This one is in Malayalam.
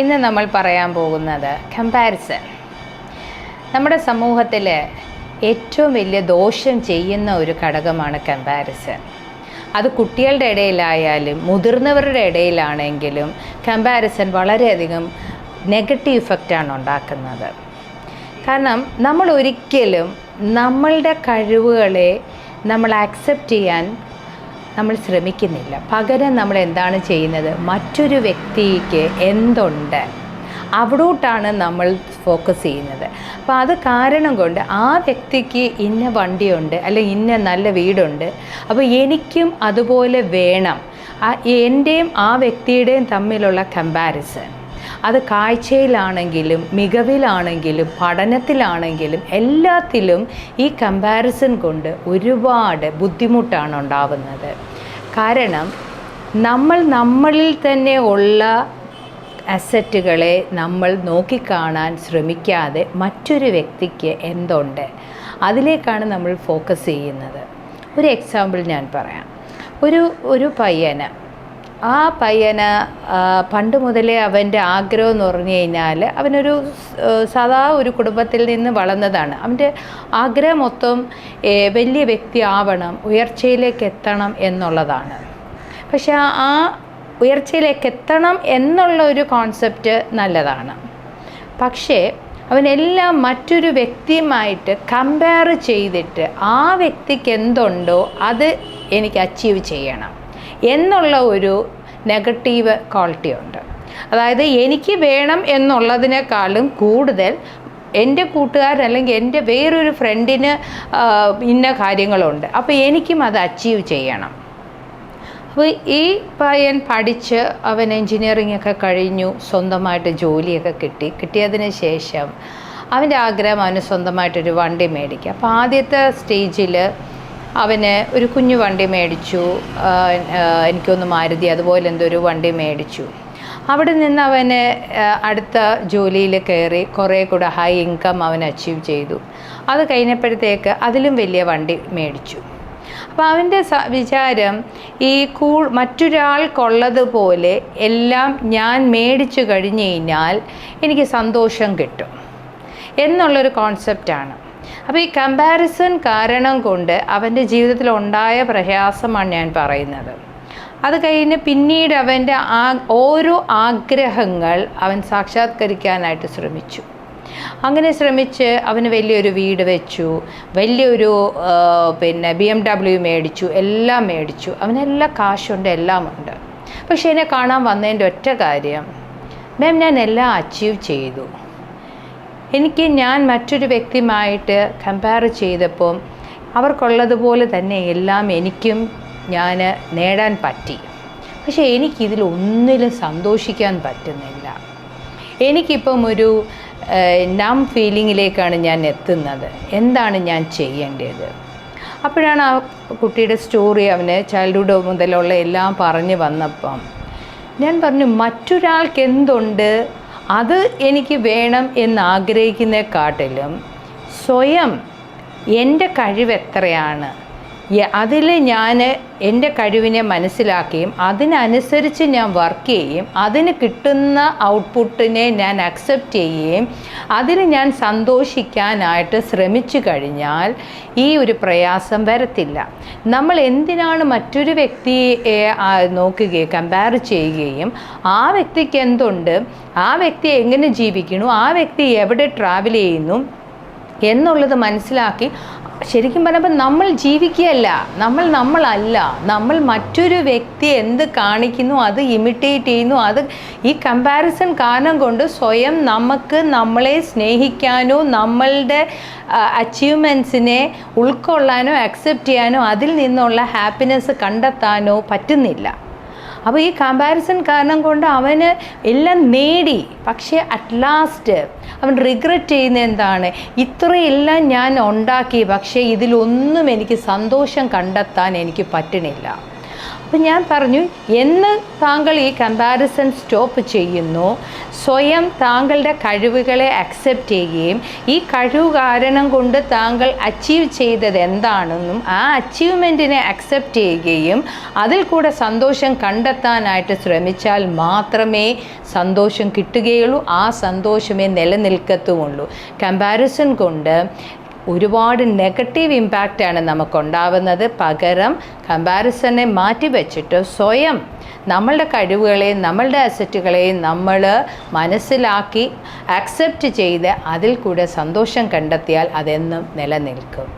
ഇന്ന് നമ്മൾ പറയാൻ പോകുന്നത് കമ്പാരിസൺ നമ്മുടെ സമൂഹത്തിൽ ഏറ്റവും വലിയ ദോഷം ചെയ്യുന്ന ഒരു ഘടകമാണ് കമ്പാരിസൺ അത് കുട്ടികളുടെ ഇടയിലായാലും മുതിർന്നവരുടെ ഇടയിലാണെങ്കിലും കമ്പാരിസൺ വളരെയധികം നെഗറ്റീവ് ഇഫക്റ്റാണ് ഉണ്ടാക്കുന്നത്. കാരണം നമ്മൾ ഒരിക്കലും നമ്മളുടെ കഴിവുകളെ നമ്മൾ ആക്സെപ്റ്റ് ചെയ്യാൻ നമ്മൾ ശ്രമിക്കുന്നില്ല. പകരം നമ്മൾ എന്താണ് ചെയ്യുന്നത്? മറ്റൊരു വ്യക്തിക്ക് എന്തുണ്ട്? അവിടോട്ടാണ് നമ്മൾ ഫോക്കസ് ചെയ്യുന്നത്. അപ്പോൾ അത് കാരണം കൊണ്ട് ആ വ്യക്തിക്ക് ഇന്ന വണ്ടിയുണ്ട് അല്ലെങ്കിൽ ഇന്ന നല്ല വീടുണ്ട് അപ്പോൾ എനിക്കും അതുപോലെ വേണം. ആ എന്റെയും ആ വ്യക്തിയുടെയും തമ്മിലുള്ള കമ്പാരിസൺ അത് കാഴ്ചയിലാണെങ്കിലും മികവിലാണെങ്കിലും പഠനത്തിലാണെങ്കിലും എല്ലാത്തിലും ഈ കമ്പാരിസൺ കൊണ്ട് ഒരുപാട് ബുദ്ധിമുട്ടാണ് ഉണ്ടാവുന്നത്. കാരണം നമ്മൾ നമ്മളിൽ തന്നെ ഉള്ള അസറ്റുകളെ നമ്മൾ നോക്കിക്കാണാൻ ശ്രമിക്കാതെ മറ്റൊരു വ്യക്തിക്ക് എന്തുണ്ട്? അതിലേക്കാണ് നമ്മൾ ഫോക്കസ് ചെയ്യുന്നത്. ഒരു എക്സാമ്പിൾ ഞാൻ പറയാം. ഒരു ഒരു പയ്യന് ആ പയ്യന് പണ്ട് മുതലേ അവന്റെ ആഗ്രഹം എന്ന് പറഞ്ഞു കഴിഞ്ഞാൽ അവനൊരു സദാ ഒരു കുടുംബത്തിൽ നിന്ന് വളർന്നതാണ്. അവന്റെ ആഗ്രഹം മൊത്തം വലിയ വ്യക്തി ആവണം ഉയർച്ചയിലേക്ക് എത്തണം എന്നുള്ളതാണ്. പക്ഷെ ആ ഉയർച്ചയിലേക്ക് എത്തണം എന്നുള്ള ഒരു കോൺസെപ്റ്റ് നല്ലതാണ്. പക്ഷേ അവനെല്ലാം മറ്റൊരു വ്യക്തിയുമായിട്ട് കമ്പയർ ചെയ്തിട്ട് ആ വ്യക്തിക്ക് എന്തുണ്ടോ അത് എനിക്ക് അച്ചീവ് ചെയ്യണം. എന്നുള്ള ഒരു നെഗറ്റീവ് ക്വാളിറ്റി ഉണ്ട്. അതായത് എനിക്ക് വേണം എന്നുള്ളതിനേക്കാളും കൂടുതൽ എന്റെ കൂട്ടുകാരൻ അല്ലെങ്കിൽ എന്റെ വേറൊരു ഫ്രണ്ടിന് ഇന്ന കാര്യങ്ങളുണ്ട്. അപ്പോൾ എനിക്കും അത് അച്ചീവ് ചെയ്യണം. അപ്പോൾ ഈ പയ്യൻ പഠിച്ച് അവൻ എൻജിനീയറിംഗ് ഒക്കെ കഴിഞ്ഞു സ്വന്തമായിട്ട് ജോലിയൊക്കെ കിട്ടി. കിട്ടിയതിന് ശേഷം അവന്റെ ആഗ്രഹം അവന് സ്വന്തമായിട്ടൊരു വണ്ടി മേടിക്കുക അപ്പോൾ ആദ്യത്തെ സ്റ്റേജിൽ അവന് ഒരു കുഞ്ഞു വണ്ടി മേടിച്ചു. എനിക്കൊന്ന് മാരുതി അതുപോലെ എന്തോ ഒരു വണ്ടി മേടിച്ചു. അവിടെ നിന്ന് അവന് അടുത്ത ജോലിയിൽ കയറി കുറേ കൂടെ ഹൈ ഇൻകം അവൻ അച്ചീവ് ചെയ്തു. അത് കഴിഞ്ഞപ്പോഴത്തേക്ക് അതിലും വലിയ വണ്ടി മേടിച്ചു. അപ്പോൾ അവന്റെ വിചാരം ഈ കൂ മറ്റൊരാൾക്കുള്ളതുപോലെ എല്ലാം ഞാൻ മേടിച്ചു കഴിഞ്ഞു കഴിഞ്ഞാൽ എനിക്ക് സന്തോഷം കിട്ടും. എന്നുള്ളൊരു കോൺസെപ്റ്റാണ് അപ്പോൾ ഈ കമ്പാരിസൺ കാരണം കൊണ്ട് അവന്റെ ജീവിതത്തിൽ ഉണ്ടായ പ്രയാസമാണ് ഞാൻ പറയുന്നത്. അത് കഴിഞ്ഞ് പിന്നീട് അവന്റെ ആ ഓരോ ആഗ്രഹങ്ങൾ അവൻ സാക്ഷാത്കരിക്കാനായിട്ട് ശ്രമിച്ചു. അങ്ങനെ ശ്രമിച്ച് അവന് വലിയൊരു വീട് വെച്ചു വലിയൊരു പിന്നെ ബി എം ഡബ്ല്യു മേടിച്ചു എല്ലാം മേടിച്ചു. അവനെല്ലാം കാശുണ്ട് എല്ലാം ഉണ്ട് പക്ഷേ എന്നെ കാണാൻ വന്നതിന്റെ ഒറ്റ കാര്യം മാം ഞാൻ എല്ലാം അച്ചീവ് ചെയ്തു. എനിക്ക് ഞാൻ മറ്റൊരു വ്യക്തിയുമായിട്ട് കമ്പയർ ചെയ്തപ്പോൾ അവർക്കുള്ളതുപോലെ തന്നെ എല്ലാം എനിക്കും ഞാൻ നേടാൻ പറ്റി. പക്ഷേ എനിക്കിതിൽ ഒന്നിലും സന്തോഷിക്കാൻ പറ്റുന്നില്ല. എനിക്കിപ്പം ഒരു നം ഫീലിങ്ങിലേക്കാണ് ഞാൻ എത്തുന്നത്. എന്താണ് ഞാൻ ചെയ്യേണ്ടത്? അപ്പോഴാണ് ആ കുട്ടിയുടെ സ്റ്റോറി അവന് ചൈൽഡ്ഹുഡ് മുതലുള്ള എല്ലാം പറഞ്ഞു വന്നപ്പം ഞാൻ പറഞ്ഞു മറ്റൊരാൾക്ക് എന്തുണ്ട്? അത് എനിക്ക് വേണം എന്ന് ആഗ്രഹിക്കുന്നതിനെക്കാട്ടിലും സ്വയം എന്റെ കഴിവ് എത്രയാണ് അതിൽ ഞാൻ എന്റെ കഴിവിനെ മനസ്സിലാക്കുകയും അതിനനുസരിച്ച് ഞാൻ വർക്ക് ചെയ്യുകയും അതിന് കിട്ടുന്ന ഔട്ട്പുട്ടിനെ ഞാൻ അക്സെപ്റ്റ് ചെയ്യുകയും അതിൽ ഞാൻ സന്തോഷിക്കാനായിട്ട് ശ്രമിച്ചു കഴിഞ്ഞാൽ ഈ ഒരു പ്രയാസം വരത്തില്ല. നമ്മൾ എന്തിനാണ് മറ്റൊരു വ്യക്തിയെ നോക്കുകയും കമ്പയർ ചെയ്യുകയും ആ വ്യക്തിക്ക് എന്തുണ്ട്? ആ വ്യക്തി എങ്ങനെ ജീവിക്കുന്നു? ആ വ്യക്തി എവിടെ ട്രാവൽ ചെയ്യുന്നു? എന്നുള്ളത് മനസ്സിലാക്കി ശരിക്കും പറഞ്ഞപ്പോൾ നമ്മൾ ജീവിക്കുകയല്ല നമ്മൾ നമ്മളല്ല നമ്മൾ മറ്റൊരു വ്യക്തി എന്ത് കാണിക്കുന്നു അത് ഇമിറ്റേറ്റ് ചെയ്യുന്നു അത് ഈ കമ്പാരിസൺ കാരണം കൊണ്ട് സ്വയം നമുക്ക് നമ്മളെ സ്നേഹിക്കാനോ നമ്മളുടെ അച്ചീവ്മെൻസിനെ ഉൾക്കൊള്ളാനോ അക്സെപ്റ്റ് ചെയ്യാനോ അതിൽ നിന്നുള്ള ഹാപ്പിനെസ് കണ്ടെത്താനോ പറ്റുന്നില്ല. അപ്പോൾ ഈ കമ്പാരിസൺ കാരണം കൊണ്ട് അവന് എല്ലാം നേടി. പക്ഷേ അറ്റ് ലാസ്റ്റ് അവൻ റിഗ്രറ്റ് ചെയ്യുന്ന എന്താണ്? ഇത്രയെല്ലാം ഞാൻ ഉണ്ടാക്കി പക്ഷേ ഇതിലൊന്നും എനിക്ക് സന്തോഷം കണ്ടെത്താൻ എനിക്ക് പറ്റണില്ല. അപ്പം ഞാൻ പറഞ്ഞു എന്ന് താങ്കൾ ഈ കമ്പാരിസൺ സ്റ്റോപ്പ് ചെയ്യുന്നു സ്വയം താങ്കളുടെ കഴിവുകളെ അക്സെപ്റ്റ് ചെയ്യുകയും ഈ കഴിവ് കാരണം കൊണ്ട് താങ്കൾ അച്ചീവ് ചെയ്തത് എന്താണെന്നും ആ അച്ചീവ്മെന്റിനെ അക്സെപ്റ്റ് ചെയ്യുകയും അതിൽ കൂടെ സന്തോഷം കണ്ടെത്താനായിട്ട് ശ്രമിച്ചാൽ മാത്രമേ സന്തോഷം കിട്ടുകയുള്ളൂ ആ സന്തോഷമേ നിലനിൽക്കത്തുമുള്ളൂ. കമ്പാരിസൺ കൊണ്ട് ഒരുപാട് നെഗറ്റീവ് ഇമ്പാക്റ്റാണ് നമുക്കുണ്ടാവുന്നത്. പകരം കമ്പാരിസനെ മാറ്റി വെച്ചിട്ട് സ്വയം നമ്മളുടെ കഴിവുകളെയും നമ്മളുടെ അസറ്റുകളെയും നമ്മൾ മനസ്സിലാക്കി അക്സെപ്റ്റ് ചെയ്ത് അതിൽ കൂടെ സന്തോഷം കണ്ടെത്തിയാൽ അതെന്നും നിലനിൽക്കും.